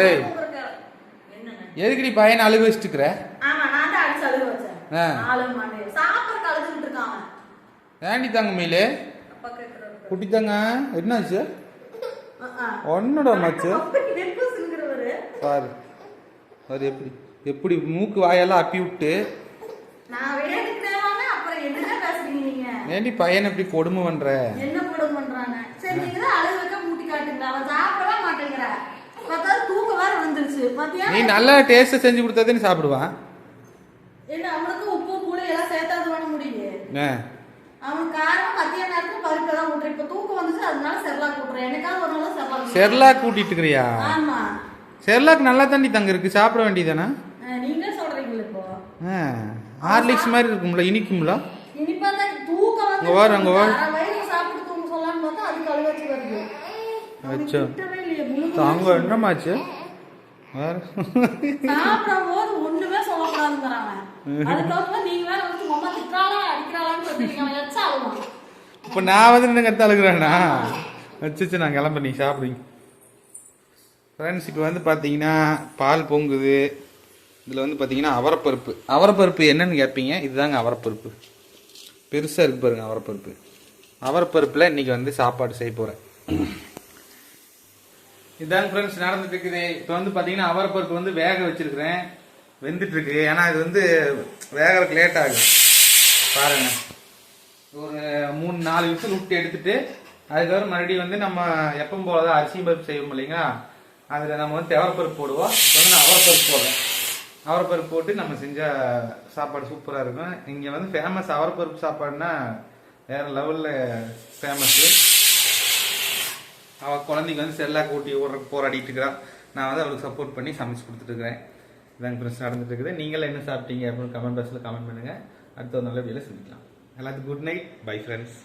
ஏய். எதுக்குடி பையனை அழுக வச்சுட்டு இருக்கிற. ஏண்டி தங்க கேட்கறாரு குட்டி தங்க என்னாச்சு. ஒன்னோட மச்சு. பாரு பாரு எப்படி எப்படி மூக்கு வாயெல்லாம் அப்பி விட்டு. ஏண்டி பையனை இப்படி கொடுமை பண்ற? என்ன படம் பண்றாங்க? சரி நீங்க தான் அழுக நீ நல்லா டேஸ்ட் செஞ்சு கொடுத்தா நீ சாப்பிடுவான் என்ன அவனுக்கு உப்பு புளி எல்லாம் சேர்த்தாது பண்ண முடியும்? ஆ அவன் காரணம் மத்திய நேரத்துல பருப்பு தான் விட்டுறேன் இப்ப தூக்கம் வந்துச்சு அதனால செர்லாக் விட்டுறேன் எனக்காவது ஒரு நாள் செர்லாக் செர்லாக் கூட்டிட்டு இருக்கிறியா ஆமா. செர்லாக் நல்லா தாண்டி தங்க இருக்கு. சாப்பிட வேண்டியதானே? அஹ் நீங்களே சொல்றீங்களா இப்போ. ஹார்லிக்ஸ் மாதிரி இருக்கும்ல இனிக்கும்ல? இனிப்பா தான் தூக்கம் வந்து வாரு, அங்க வாரு. சாப்பிட்டு தூங்க சொல்லலாம்னு பார்த்தா அது கழுவச்சு வருது. அச்சோ. தாங்க என்னமாச்சு வேற? சாப்பிடும் போது ஒண்ணுமே சொல்லக்கூடாதுங்கிறாங்க அதுக்கப்புறம் நீங்க வேற வந்து உங்க அம்மா திட்டுறாளா அடிக்கிறாளான்னு சொல்றீங்க அவன் எச்சா அழுவான் இப்போ நான் வந்து நின்று கத்த அழுகுறேனா? வச்சுச்சு நான் கிளம்ப நீ சாப்பிடுங்க ஃப்ரெண்ட்ஸ் இப்போ வந்து பார்த்தீங்கன்னா பால் பொங்குது. இதில் வந்து பார்த்தீங்கன்னா அவரப்பருப்பு. அவரப்பருப்பு என்னன்னு கேட்பீங்க இதுதாங்க அவரப்பருப்பு. பெருசாக இருக்கு பாருங்க அவரப்பருப்பு. அவரப்பருப்பில் இன்னைக்கு வந்து சாப்பாடு செய்ய போகிறேன் இதாங்க ஃப்ரெண்ட்ஸ் நடந்துட்டு இருக்குது இப்போ வந்து பார்த்தீங்கன்னா அவரப்பருப்பு வந்து வேக வச்சிருக்கிறேன். வெந்துட்டு இருக்கு ஏன்னா இது வந்து வேகறதுக்கு லேட் ஆகும் பாருங்க. ஒரு மூணு நாலு விசில் விட்டு எடுத்துட்டு அதுக்கப்புறம் மறுபடியும் வந்து நம்ம எப்பவும் போலதான் அரிசி பருப்பு செய்வோம் இல்லைங்களா? அதில் நம்ம வந்து அவரப்பருப்பு போடுவோம். இப்போ வந்து நான் அவரப்பருப்பு போடுறேன். அவரப்பருப்பு போட்டு நம்ம செஞ்ச சாப்பாடு சூப்பராக இருக்கும். இங்கே வந்து ஃபேமஸ் அவரப்பருப்பு சாப்பாடுனா வேறு லெவலில் ஃபேமஸ்ஸு அவள் குழந்தைக்கு வந்து செல்லாக்கு ஊட்டி ஓடுற போராடிட்டு இருக்கிறான் நான் வந்து அவளுக்கு சப்போர்ட் பண்ணி சமைச்சு கொடுத்துட்ருக்கிறேன் இதாங்க ஃப்ரெண்ட்ஸ் நடந்துட்டு இருக்குது. நீங்களும் என்ன சாப்பிட்டீங்க அப்படின்னு கமெண்ட் பாக்ஸில் கமெண்ட் பண்ணுங்கள் அடுத்த ஒரு நல்ல வீடியோவில் சந்திக்கலாம். எல்லாத்துக்கும் குட் நைட் பை ஃப்ரெண்ட்ஸ்